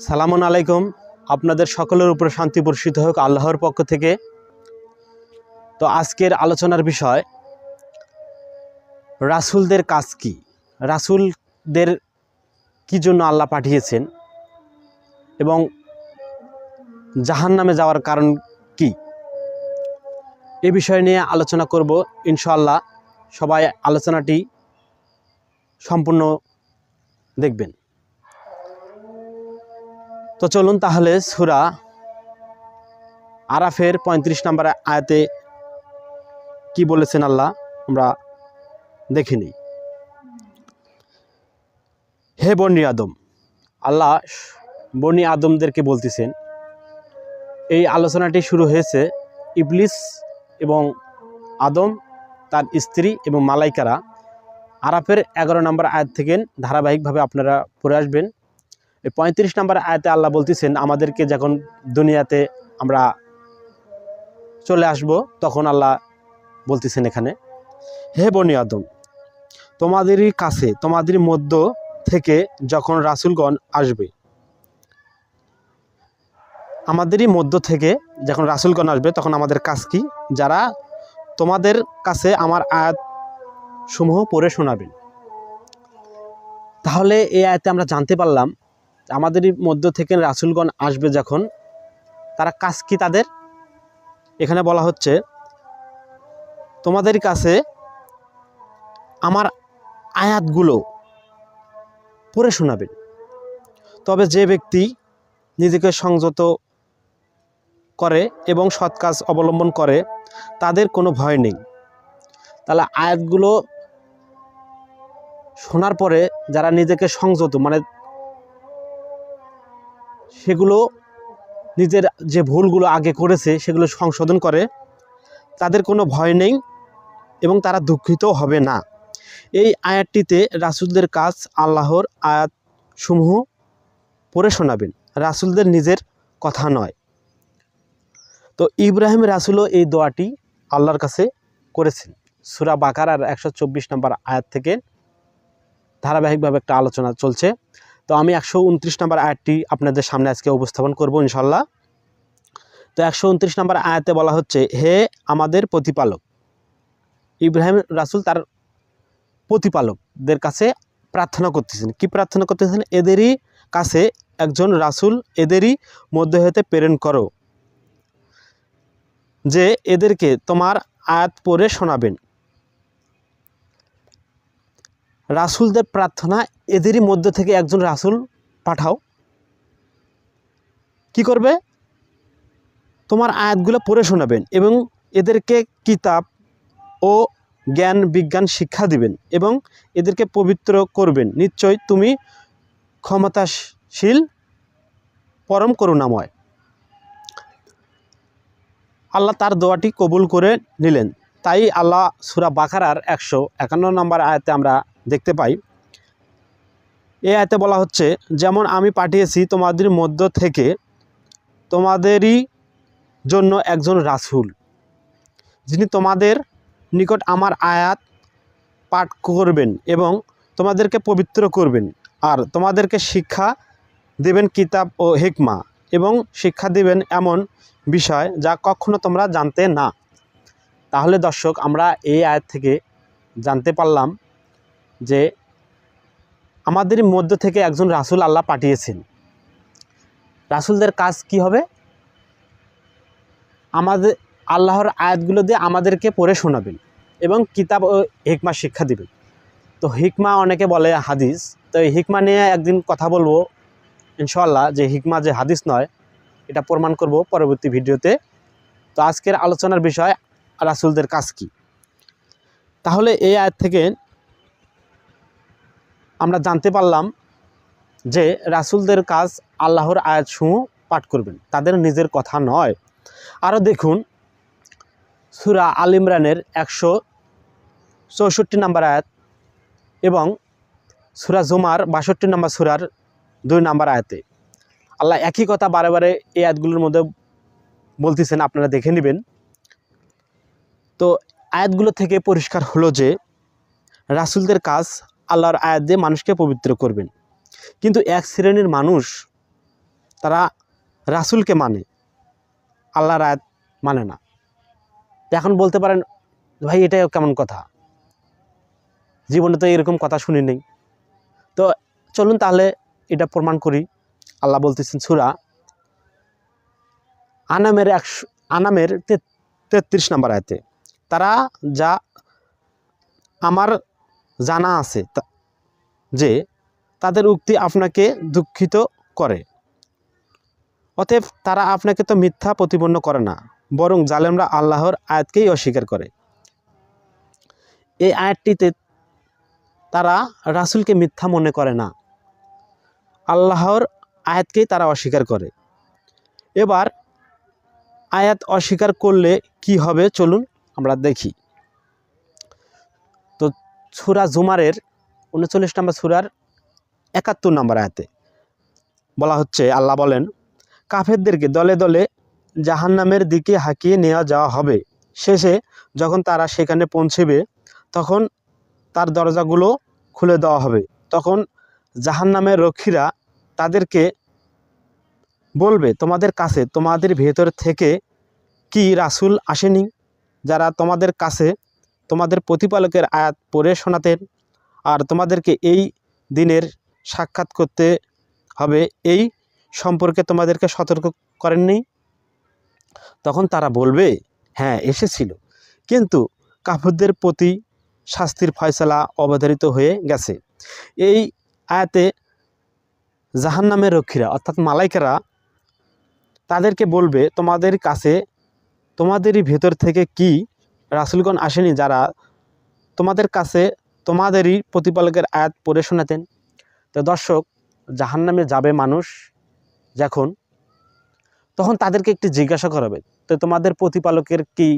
সালামুন আলাইকুম। আপনাদের সকলের উপরে শান্তি বর্ষিত হোক, আল্লাহর পক্ষ থেকে। তো আজকের আলোচনার বিষয়, রাসূলদের কাজ কি? রাসূলদের কি জন্য আল্লাহ পাঠিয়েছেন? এবং জাহান নামে যাওয়ার কারণ কি? এ বিষয় নিয়ে আলোচনা করব, ইনশাআল্লাহ। সবাই আলোচনাটি সম্পূর্ণ দেখবেন। তো চলুন তাহলে সুরা আরাফের পঁয়ত্রিশ নম্বর আয়াতে কি বলেছেন আল্লাহ? আমরা দেখে নিই। হে বনি আদম, আল্লাহ বনি আদমদেরকে বলতেছেন, এই আলোচনাটি শুরু হয়েছে ইবলিস এবং আদম, তার স্ত্রী এবং মালাইকারা। আরাফের এগারো নম্বর আয়াত থেকে ধারাবাহিকভাবে আপনারা পড়ে আসবেন। এই পঁয়ত্রিশ নম্বর আয়াতে আল্লাহ বলতেছেন, আমাদেরকে যখন দুনিয়াতে আমরা চলে আসব, তখন আল্লাহ বলতেছেন এখানে, হে বনি আদম, তোমাদেরই কাছে, তোমাদের মধ্য থেকে যখন রাসুলগণ আসবে, আমাদেরই মধ্য থেকে যখন রাসুলগণ আসবে, তখন আমাদের কাজ কি? যারা তোমাদের কাছে আমার আয়াত সমূহ পড়ে শোনাবেন। তাহলে এই আয়াতে আমরা জানতে পারলাম আমাদেরই মধ্য থেকে রাসুলগণ আসবে যখন, তারা কাজ কি তাদের? এখানে বলা হচ্ছে, তোমাদের কাছে আমার আয়াতগুলো পড়ে শোনাবেন তবে যে ব্যক্তি নিজেকে সংযত করে এবং সৎ কাজ অবলম্বন করে, তাদের কোনো ভয় নেই। তাহলে আয়াতগুলো শোনার পরে যারা নিজেকে সংযত মানে সেগুলো নিজের যে ভুলগুলো আগে করেছে সেগুলো সংশোধন করে, তাদের কোনো ভয় নেই এবং তারা দুঃখিত হবে না। এই আয়াতটিতে রাসুলদের কাজ আল্লাহর আয়াত সমূহ পড়ে শোনাবেন। রাসুলদের নিজের কথা নয়। তো ইব্রাহিম রাসুলও এই দোয়াটি আল্লাহর কাছে করেছেন। সুরা বাকার আর একশো চব্বিশ নম্বর আয়াত থেকে ধারাবাহিকভাবে একটা আলোচনা চলছে। তো আমি একশো উনত্রিশ নম্বর আয়াতটি আপনাদের সামনে আজকে উপস্থাপন করব ইনশাল্লাহ তো একশো উনত্রিশ নম্বর আয়াতে বলা হচ্ছে, হে আমাদের প্রতিপালক। ইব্রাহিম রাসুল তার প্রতিপালকদের কাছে প্রার্থনা করতেছেন। কি প্রার্থনা করতেছেন? এদেরই কাছে একজন রাসুল, এদেরই মধ্যে হতে প্রেরণ করো, যে এদেরকে তোমার আয়াত পড়ে শোনাবেন। রাসুলদের প্রার্থনা এদেরই মধ্য থেকে একজন রাসুল পাঠাও। কি করবে? তোমার আয়াতগুলো পড়ে শোনাবেন এবং এদেরকে কিতাব ও জ্ঞান, বিজ্ঞান, শিক্ষা দিবেন এবং এদেরকে পবিত্র করবেন। নিশ্চয় তুমি ক্ষমতাশীল, পরম করুণাময়। আল্লাহ তার দোয়াটি কবুল করে নিলেন। তাই আল্লাহ সুরা বাখারার একশো একান্ন নম্বর আয়াতে আমরা দেখতে পাই এই আয়তে বলা হচ্ছে, যেমন আমি পাঠিয়েছি তোমাদের মধ্য থেকে, তোমাদেরই জন্য একজন রাসুল, যিনি তোমাদের নিকট আমার আয়াত পাঠ করবেন এবং তোমাদেরকে পবিত্র করবেন, আর তোমাদেরকে শিক্ষা দেবেন কিতাব ও হিকমা, এবং শিক্ষা দেবেন এমন বিষয় যা কখনো তোমরা জানতে না। তাহলে দর্শক, আমরা এই আয়াত থেকে জানতে পারলাম যে আমাদের মধ্য থেকে একজন রাসুল আল্লাহ পাঠিয়েছেন। রাসুলদের কাজ কি হবে? আমাদের আল্লাহর আয়াতগুলো দিয়ে আমাদেরকে পড়ে শোনাবেন এবং কিতাব ও হিকমা শিক্ষা দিবেন। তো হিকমা অনেকে বলে হাদিস, তো এই হিকমা নিয়ে একদিন কথা বলব ইনশাল্লাহ যে হিকমা যে হাদিস নয়, এটা প্রমাণ করব পরবর্তী ভিডিওতে। তো আজকের আলোচনার বিষয় রাসুলদের কাজ কি? তাহলে এই আয়াত থেকে আমরা জানতে পারলাম যে রাসুলদের কাজ আল্লাহর আয়াতসমূহ পাঠ করবেন, তাদের নিজের কথা নয়। আরও দেখুন, সুরা আল ইমরানের একশো চৌষট্টি নাম্বার আয়াত এবং সুরা জুমার বাষট্টি নাম্বার সুরার দুই নাম্বার আয়াতে। আল্লাহ একই কথা বারে বারে এই আয়াতগুলোর মধ্যে বলতেছেন, আপনারা দেখে নেবেন। তো আয়াতগুলো থেকে পরিষ্কার হলো যে, রাসুলদের কাজ আল্লাহর আয়াত দিয়ে মানুষকে পবিত্র করবেন। কিন্তু এক শ্রেণির মানুষ তারা রাসুলকে মানে আল্লাহর আয়াত মানে না। এখন বলতে পারেন, ভাই এটা কেমন কথা? জীবনে তো এরকম কথা শুনি নেই। তো চলুন তাহলে এটা প্রমাণ করি। আল্লাহ বলতেছেন সুরা আনামের একশো, আনামের তেত্রিশ নম্বর আয়তে, তারা যা আমার জানা আছে যে তাদের উক্তি আপনাকে দুঃখিত করে। অতএব তারা আপনাকে তো মিথ্যা প্রতিপন্ন করে না, বরং জালেমরা আল্লাহর আয়াতকেই অস্বীকার করে। এই আয়াতটিতে তারা রাসূলকে মিথ্যা মনে করে না, আল্লাহর আয়াতকেই তারা অস্বীকার করে। এবার আয়াত অস্বীকার করলে কি হবে? চলুন আমরা দেখি। সুরা জুমারের উনচল্লিশ নম্বর সুরার একাত্তর নম্বর আয়াতে বলা হচ্ছে, আল্লাহ বলেন, কাফেরদেরকে দলে দলে জাহান্নামের দিকে হাঁকিয়ে নেওয়া যাওয়া হবে। শেষে যখন তারা সেখানে পৌঁছেবে, তখন তার দরজাগুলো খুলে দেওয়া হবে। তখন জাহান্নামের রক্ষীরা তাদেরকে বলবে, তোমাদের কাছে, তোমাদের ভেতর থেকে কি রাসূল আসেনি? যারা তোমাদের কাছে তোমাদের প্রতিপালকের আয়াত পড়ে শোনাতেন আর তোমাদেরকে এই দিনের সাক্ষাৎ করতে হবে। এই সম্পর্কে তোমাদেরকে সতর্ক করেননি। তখন তারা বলবে হ্যাঁ এসেছিল। কিন্তু কাফুরদের প্রতি শাস্তির ফয়সালা অবধারিত হয়ে গেছে। এই আয়াতে জাহান্নামের রক্ষীরা, অর্থাৎ মালাইকারা, তাদেরকে বলবে, তোমাদের কাছে, তোমাদেরই ভেতর থেকে কি রাসুলগণ আসেনি, যারা তোমাদের কাছে তোমাদেরই প্রতিপালকের আয়াত পড়ে শোনাতেন। তো দর্শক, জাহান্নামে যাবে মানুষ যখন, তখন তাদেরকে একটি জিজ্ঞাসা করাবে তো তোমাদের প্রতিপালকের কি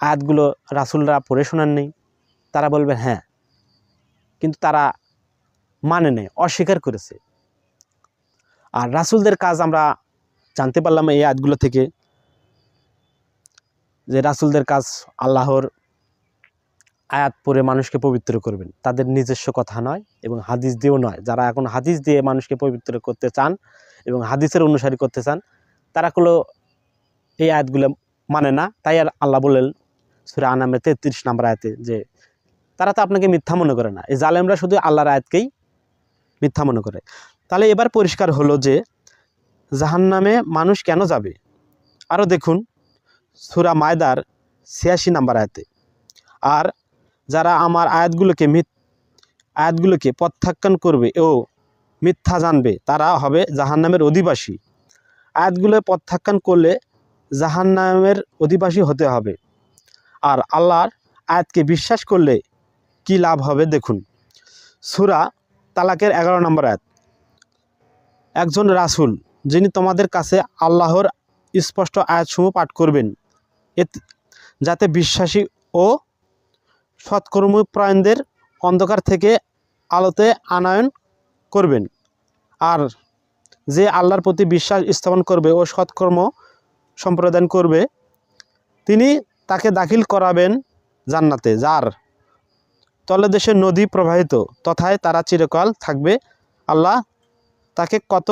আয়াতগুলো রাসুলরা পড়ে শোনাননি? তারা বলবে হ্যাঁ। কিন্তু তারা মানে নেই, অস্বীকার করেছে। আর রাসুলদের কাজ আমরা জানতে পারলাম এই আয়াতগুলো থেকে যে রাসুলদের কাজ আল্লাহর আয়াত পড়ে মানুষকে পবিত্র করবেন। তাদের নিজস্ব কথা নয় এবং হাদিস দিয়েও নয়। যারা এখন হাদিস দিয়ে মানুষকে পবিত্র করতে চান এবং হাদিসের অনুসারী করতে চান, তারা কোনো এই আয়াতগুলো মানে না। তাই আর আল্লাহ বললেন সুরা আনামে তেত্রিশ নম্বর আয়াতে যে, তারা তো আপনাকে মিথ্যা মনে করে না। এই জালেমরা শুধু আল্লাহর আয়াতকেই মিথ্যা মনে করে। তাহলে এবার পরিষ্কার হলো যে, জাহান্নামে মানুষ কেন যাবে? আরও দেখুন সুরা মায়দার ছিয়াশি নাম্বার আয়াতে। আর যারা আমার আয়াতগুলোকে মিথ আয়াতগুলোকে প্রত্যাখ্যান করবে ও মিথ্যা জানবে, তারা হবে জাহান্নামের অধিবাসী। আয়াতগুলো প্রত্যাখ্যান করলে জাহান্নামের অধিবাসী হতে হবে। আর আল্লাহর আয়াতকে বিশ্বাস করলে কি লাভ হবে দেখুন। সুরা তালাকের এগারো নম্বর আয়াত। একজন রাসূল, যিনি তোমাদের কাছে আল্লাহর স্পষ্ট আয়াতসমূহ পাঠ করবেন যাতে বিশ্বাসী ও সৎকর্মপ্রায়ণদের অন্ধকার থেকে আলোতে আনায়ন করবেন। আর যে আল্লাহর প্রতি বিশ্বাস স্থাপন করবে ও সৎকর্ম সম্প্রদান করবে, তিনি তাকে দাখিল করাবেন জান্নাতে, যার তলদেশে নদী প্রবাহিত তথায় তারা চিরকাল থাকবে। আল্লাহ তাকে কত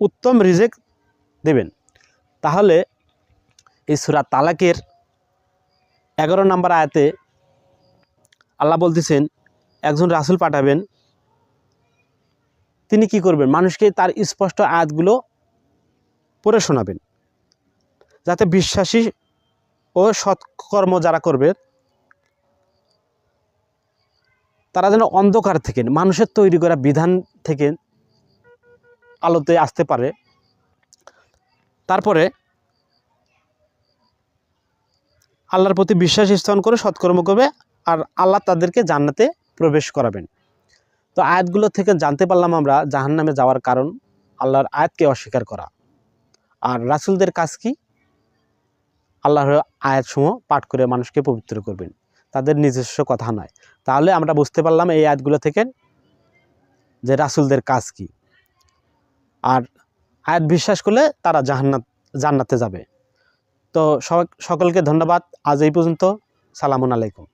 উত্তম রিজেক্ট দেবেন। তাহলে এই সুরা তালাকের এগারো নম্বর আয়াতে আল্লাহ বলতেছেন, একজন রাসূল পাঠাবেন, তিনি কি করবেন? মানুষকে তার স্পষ্ট আয়াতগুলো পড়ে শোনাবেন, যাতে বিশ্বাসী ও সৎকর্ম যারা করবে, তারা যেন অন্ধকার থেকে, মানুষের তৈরি করা বিধান থেকে আলোতে আসতে পারে। তারপরে আল্লাহর প্রতি বিশ্বাস স্থাপন করে সৎকর্ম করবে আর আল্লাহ তাদেরকে জান্নাতে প্রবেশ করাবেন। তো আয়াতগুলো থেকে জানতে পারলাম আমরা জাহান্নামে যাওয়ার কারণ, আল্লাহর আয়াতকে অস্বীকার করা। আর রাসূলদের কাজ কি? আল্লাহর আয়াতসমূহ পাঠ করে মানুষকে পবিত্র করবেন। তাদের নিজস্ব কথা নয়। তাহলে আমরা বুঝতে পারলাম এই আয়াতগুলো থেকে যে রাসূলদের কাজ কি। আর আয়াত বিশ্বাস করলে তারা জাহান্নাত জান্নাতে যাবে। তো সকলকে ধন্যবাদ। আজ এই পর্যন্ত। সালামুন আলাইকুম।